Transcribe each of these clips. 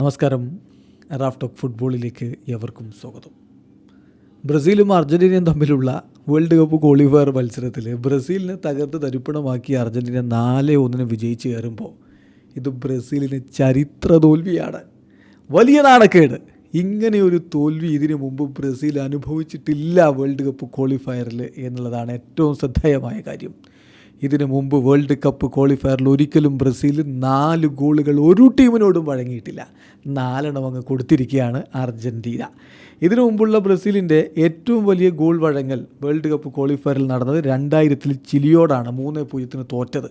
നമസ്കാരം. Raf talk ഫുട്ബോളിലേക്ക് എവർക്കും സ്വാഗതം. ബ്രസീലും അർജന്റീനയും തമ്മിലുള്ള വേൾഡ് കപ്പ് ക്വാളിഫയർ മത്സരത്തിൽ ബ്രസീലിനെ തകർത്ത് തരിപ്പണമാക്കി അർജന്റീന നാല് ഒന്നിന് വിജയിച്ച് കയറുമ്പോൾ ഇത് ബ്രസീലിന് ചരിത്ര തോൽവിയാണ്. വലിയ നാണക്കേട്. ഇങ്ങനെ ഒരു തോൽവി ഇതിനു മുമ്പ് ബ്രസീൽ അനുഭവിച്ചിട്ടില്ല വേൾഡ് കപ്പ് ക്വാളിഫയറിൽ എന്നുള്ളതാണ് ഏറ്റവും ശ്രദ്ധേയമായ കാര്യം. ഇതിനു മുമ്പ് വേൾഡ് കപ്പ് ക്വാളിഫയറിൽ ഒരിക്കലും ബ്രസീൽ നാല് ഗോളുകൾ ഒരു ടീമിനോടും വഴങ്ങിയിട്ടില്ല. നാലെണ്ണം അങ്ങ് കൊടുത്തിരിക്കുകയാണ് അർജന്റീന ഇതിനു മുമ്പുള്ള ബ്രസീലിന്റെ ഏറ്റവും വലിയ ഗോൾ വഴങ്ങൽ വേൾഡ് കപ്പ് ക്വാളിഫയറിൽ നടന്നത് രണ്ടായിരത്തിൽ ചിലിയോടാണ് മൂന്ന് പൂജ്യത്തിന് തോറ്റത്.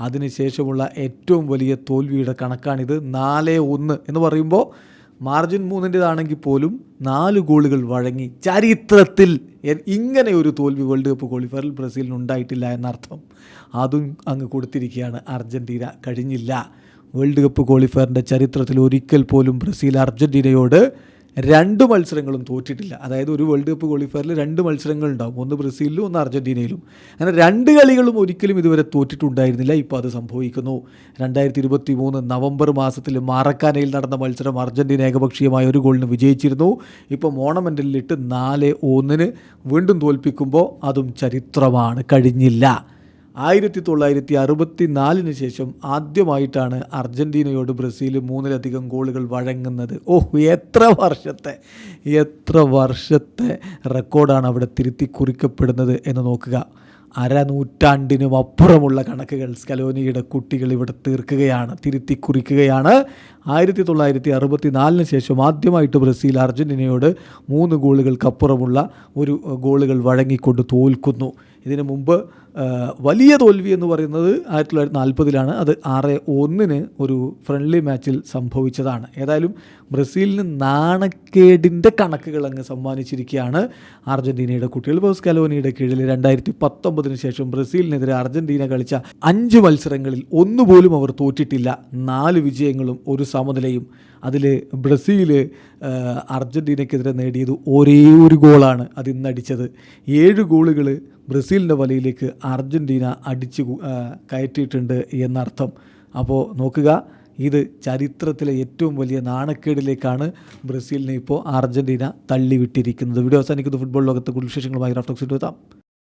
അതിനുശേഷമുള്ള ഏറ്റവും വലിയ തോൽവിയുടെ കണക്കാണിത്. നാല് ഒന്ന് എന്ന് പറയുമ്പോൾ മാർജിൻ മൂന്നിന്റെതാണെങ്കിൽ പോലും നാല് ഗോളുകൾ വഴങ്ങി ചരിത്രത്തിൽ ഇങ്ങനെ ഒരു തോൽവി വേൾഡ് കപ്പ് ക്വാളിഫയറിൽ ബ്രസീലിന് ഉണ്ടായിട്ടില്ല എന്നർത്ഥം. അതും അങ്ങ് കൊടുത്തിരിക്കുകയാണ് അർജന്റീന കഴിഞ്ഞില്ല. വേൾഡ് കപ്പ് ക്വാളിഫയറിന്റെ ചരിത്രത്തിൽ ഒരിക്കൽ പോലും ബ്രസീൽ അർജന്റീനയോട് രണ്ട് മത്സരങ്ങളും തോറ്റിട്ടില്ല. അതായത് ഒരു വേൾഡ് കപ്പ് ക്വാളിഫയറിൽ രണ്ട് മത്സരങ്ങൾ ഉണ്ടാവും. ഒന്ന് ബ്രസീലിലും ഒന്ന് അർജന്റീനയിലും അങ്ങനെ രണ്ട് കളികളും ഒരിക്കലും ഇതുവരെ തോറ്റിട്ടുണ്ടായിരുന്നില്ല. ഇപ്പോൾ അത് സംഭവിക്കുന്നു. രണ്ടായിരത്തി ഇരുപത്തി മൂന്ന് നവംബർ മാസത്തിൽ മാറക്കാനയിൽ നടന്ന മത്സരം അർജന്റീന ഏകപക്ഷീയമായ ഒരു ഗോളിന് വിജയിച്ചിരുന്നു. ഇപ്പോൾ മോണമെന്റലിലിട്ട് നാല് ഒന്നിന് വീണ്ടും തോൽപ്പിക്കുമ്പോൾ അതും ചരിത്രമാണ്. കഴിഞ്ഞില്ല. ആയിരത്തി തൊള്ളായിരത്തി അറുപത്തി നാലിന് ശേഷം ആദ്യമായിട്ടാണ് അർജന്റീനയോട് ബ്രസീൽ മൂന്നിലധികം ഗോളുകൾ വഴങ്ങുന്നത്. ഓഹ് എത്ര വർഷത്തെ എത്ര വർഷത്തെ റെക്കോർഡാണ് അവിടെ തിരുത്തി കുറിക്കപ്പെടുന്നത് എന്ന് നോക്കുക. അരനൂറ്റാണ്ടിനും അപ്പുറമുള്ള കണക്കുകൾ സ്കലോനിയുടെ കുട്ടികൾ ഇവിടെ തീർക്കുകയാണ് തിരുത്തി കുറിക്കുകയാണ്. ആയിരത്തി തൊള്ളായിരത്തി അറുപത്തി നാലിന് ശേഷം ആദ്യമായിട്ട് ബ്രസീൽ അർജന്റീനയോട് മൂന്ന് ഗോളുകൾക്കപ്പുറമുള്ള ഒരു ഗോളുകൾ വഴങ്ങിക്കൊണ്ട് തോൽക്കുന്നു. ഇതിനു മുമ്പ് വലിയ തോൽവി എന്ന് പറയുന്നത് ആയിരത്തി തൊള്ളായിരത്തി നാൽപ്പതിലാണ് അത് ആറ് ഒന്നിന് ഒരു ഫ്രണ്ട്ലി മാച്ചിൽ സംഭവിച്ചതാണ്. ഏതായാലും ബ്രസീലിന് നാണക്കേടിന്റെ കണക്കുകൾ അങ്ങ് സമ്മാനിച്ചിരിക്കുകയാണ് അർജന്റീനയുടെ കുട്ടികൾ. ബോസ് കലോനിയുടെ കീഴിൽ രണ്ടായിരത്തി പത്തൊമ്പതിന് ശേഷം ബ്രസീലിനെതിരെ അർജന്റീന കളിച്ച അഞ്ച് മത്സരങ്ങളിൽ ഒന്നുപോലും അവർ തോറ്റിട്ടില്ല. നാല് വിജയങ്ങളും ഒരു സമനിലയും. അതിൽ ബ്രസീൽ അർജന്റീനയ്ക്കെതിരെ നേടിയത് ഒരേ ഒരു ഗോളാണ് അത് ഇന്ന് അടിച്ചത്. ഏഴ് ഗോളുകൾ ബ്രസീലിന്റെ വലയിലേക്ക് അർജന്റീന അടിച്ച് കയറ്റിയിട്ടുണ്ട് എന്നർത്ഥം. അപ്പോൾ നോക്കുക ഇത് ചരിത്രത്തിലെ ഏറ്റവും വലിയ നാണക്കേടിലേക്കാണ് ബ്രസീലിനെ ഇപ്പോൾ അർജന്റീന തള്ളിവിട്ടിരിക്കുന്നത്. വീഡിയോ അവസാനിക്കുന്ന. ഫുട്ബോൾ ലോകത്തെ കൂടുതൽ വിശേഷങ്ങളുമായി റഫ്ലക്സിന്റെ എത്താം.